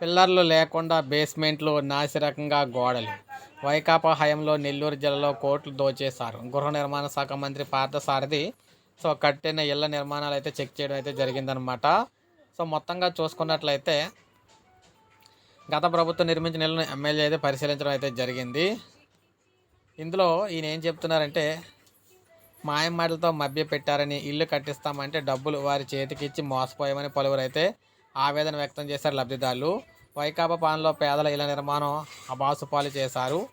పిల్లర్లు లేకుండా బేస్మెంట్లు నాసిరకంగా గోడలు. వైకాపా హయంలో నెల్లూరు జిల్లాలో కోట్లు దోచేశారు. గృహ నిర్మాణ శాఖ మంత్రి పార్థసారథి సో కట్టిన ఇళ్ళ నిర్మాణాలు అయితే చెక్ చేయడం అయితే జరిగిందనమాట సో మొత్తంగా చూసుకున్నట్లయితే గత ప్రభుత్వం నిర్మించిన ఇళ్ళను ఎమ్మెల్యే అయితే పరిశీలించడం అయితే జరిగింది. ఇందులో ఈయన ఏం చెప్తున్నారంటే మాయమాటలతో మభ్య పెట్టారని ఇల్లు కట్టిస్తామంటే డబ్బులు వారి చేతికి ఇచ్చి మోసపోయామని పలువురు అయితే ఆవేదన వ్యక్తం చేశారు లబ్ధిదారులు. వైకాపా పాలనలో పేదల ఇళ్ళ నిర్మాణం అబాసుపాలు చేశారు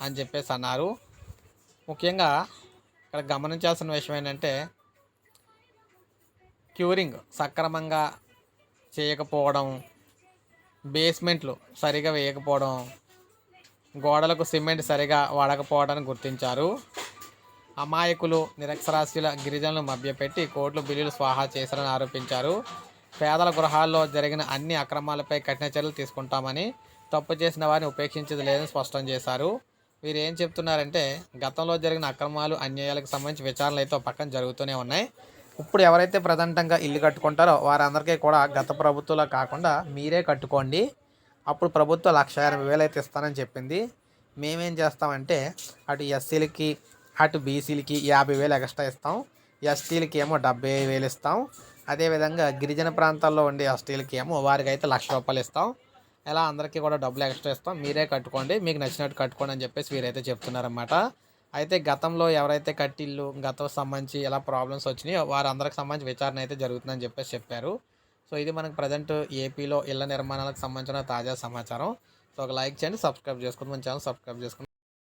అని చెప్పేసి అన్నారు. ముఖ్యంగా ఇక్కడ గమనించాల్సిన విషయం ఏంటంటే క్యూరింగ్ సక్రమంగా చేయకపోవడం బేస్మెంట్లు సరిగా వేయకపోవడం గోడలకు సిమెంట్ సరిగా వాడకపోవడాన్ని గుర్తించారు. అమాయకులు నిరక్షరాస్యుల గిరిజనులు మభ్యపెట్టి కోట్లు బిల్లులు స్వాహా చేశారని ఆరోపించారు. పేదల గృహాల్లో జరిగిన అన్ని అక్రమాలపై కఠిన చర్యలు తీసుకుంటామని తప్పు చేసిన వారిని ఉపేక్షించేది లేదని స్పష్టం చేశారు. వీరు ఏం చెప్తున్నారంటే గతంలో జరిగిన అక్రమాలు అన్యాయాలకు సంబంధించి విచారణలు అయితే పక్కన జరుగుతూనే ఉన్నాయి. ఇప్పుడు ఎవరైతే ప్రధానంగా ఇల్లు కట్టుకుంటారో వారందరికీ కూడా గత ప్రభుత్వంలో కాకుండా మీరే కట్టుకోండి. అప్పుడు ప్రభుత్వం లక్ష ఎనభై వేలు అయితే ఇస్తానని చెప్పింది. మేమేం చేస్తామంటే అటు ఎస్సీలకి అటు బీసీలకి యాభై వేలు ఎక్స్ట్రా ఇస్తాం. ఎస్టీలకి ఏమో డెబ్బై వేలు ఇస్తాం. అదేవిధంగా గిరిజన ప్రాంతాల్లో ఉండే ఎస్టీలకి ఏమో వారికి అయితే లక్ష రూపాయలు ఇస్తాం. ఇలా అందరికీ కూడా డబ్బులు ఎక్స్ట్రా ఇస్తాం. మీరే కట్టుకోండి. మీకు నచ్చినట్టు కట్టుకోండి అని చెప్పేసి వీరైతే చెప్తున్నారన్నమాట. అయితే గతంలో ఎవరైతే కట్టిల్లు గతం సంబంధించి ఎలా ప్రాబ్లమ్స్ వచ్చినాయో వారందరికి సంబంధించి విచారణ అయితే జరుగుతుందని చెప్పేసి చెప్పారు. సో ఇది మనకు ప్రజెంట్ ఏపీలో ఇళ్ళ నిర్మాణాలకు సంబంధించిన తాజా సమాచారం. సో ఒక లైక్ చేయండి సబ్స్క్రైబ్ చేసుకోండి మన ఛానల్ సబ్స్క్రైబ్ చేసుకోండి